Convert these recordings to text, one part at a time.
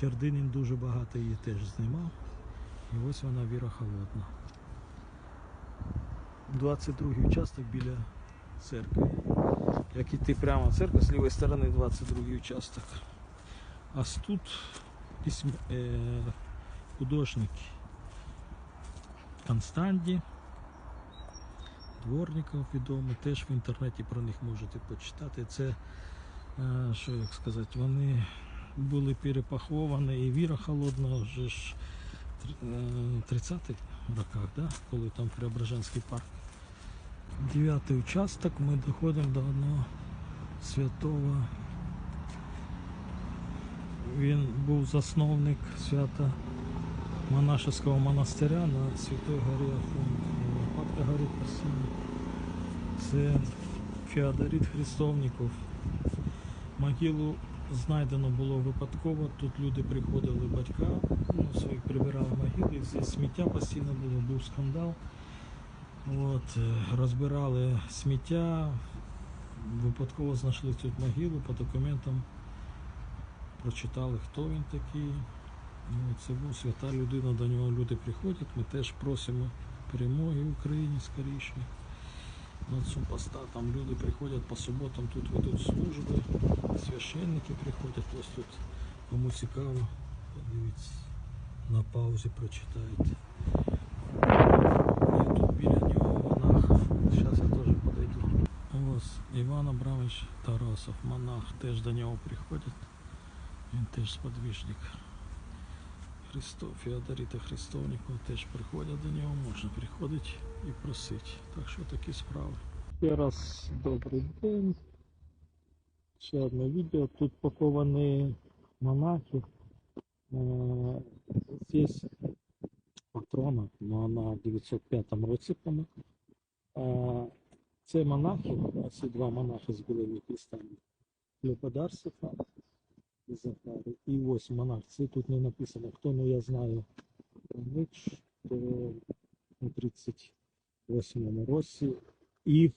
Чердинін дуже багато її теж знімав. І ось вона Віра Холодна. 22 участок біля церкви. Як іти прямо в церкву, з лівої сторони 22 участок. А тут е... художник Констанді, Дворников відомий, теж в інтернеті про них можете почитати. Це, е, що як сказати, вони були перепаховані і Віра Холодна вже ж е, 30-х роках, да? коли там Преображенський парк. Дев'ятий участок ми доходимо до одного святого. Він був засновник свята монашеського монастиря на Святої горі Афон. Папка горить постійно. Це Феодорит Христовников. Могилу знайдено було випадково. Тут люди приходили батька, ну, своїх прибирали могили. Здесь сміття постійно було, був скандал. От, е, розбирали сміття, випадково знайшли цю могилу по документам, прочитали, хто він такий. Ну, це був свята людина, до нього люди приходять. Ми теж просимо перемоги Україні скоріше. На цьому поста там люди приходять по суботам, тут ведуть служби, священники приходять, ось тут кому цікаво, подивіться, на паузі прочитайте. І тут біля нього монах. Зараз я теж подойду. Ось Іван Абрамович Тарасов, монах, теж до нього приходять. Він теж сподвіжник. Христо, Феодоріта Христовникова теж приходять до нього, можна приходити і просити. Так що такі справи. Ще раз добрий день. Ще одне відео. Тут поховані монахи. Е, Здесь патрона, но на 905 році помер. Це монахи, ці два монахи з білими хрестами. Леподар Сефан і Захарій. І ось монах. Тут не написано, хто, ну я знаю. Ніч, то у 38 році. Їх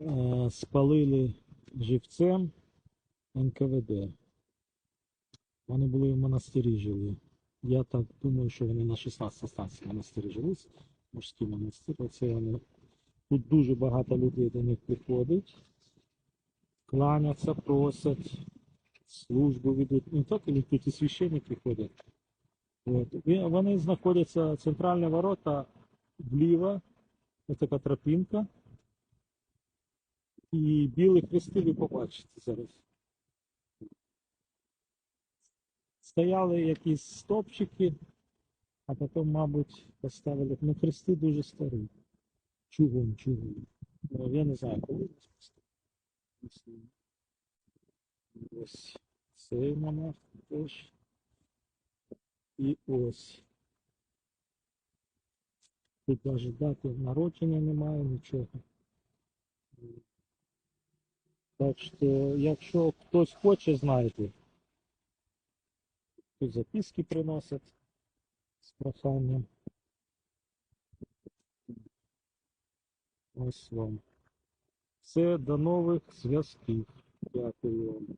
е, спалили живцем НКВД. Вони були в монастирі жили. Я так думаю, що вони на 16 станції монастирі жились. Мужський монастир. Оце вони. Тут дуже багато людей до них приходить, кланяться, просять, службу ведуть. Не тільки тут і священники ходять. От. І Вони знаходяться центральні ворота вліво, ось така тропінка. І білі хрести ви побачите зараз. Стояли якісь стопчики, а потім, мабуть, поставили. Ну, хрести дуже старі. Чугун, чугун. Ну, я не знаю, коли їх поставили. Ось цей монах теж. І ось. Тут навіть дати народження немає, нічого. Так що, якщо хтось хоче, знаєте, тут записки приносять з проханням. Ось вам. Все, до нових зв'язків. Дякую вам.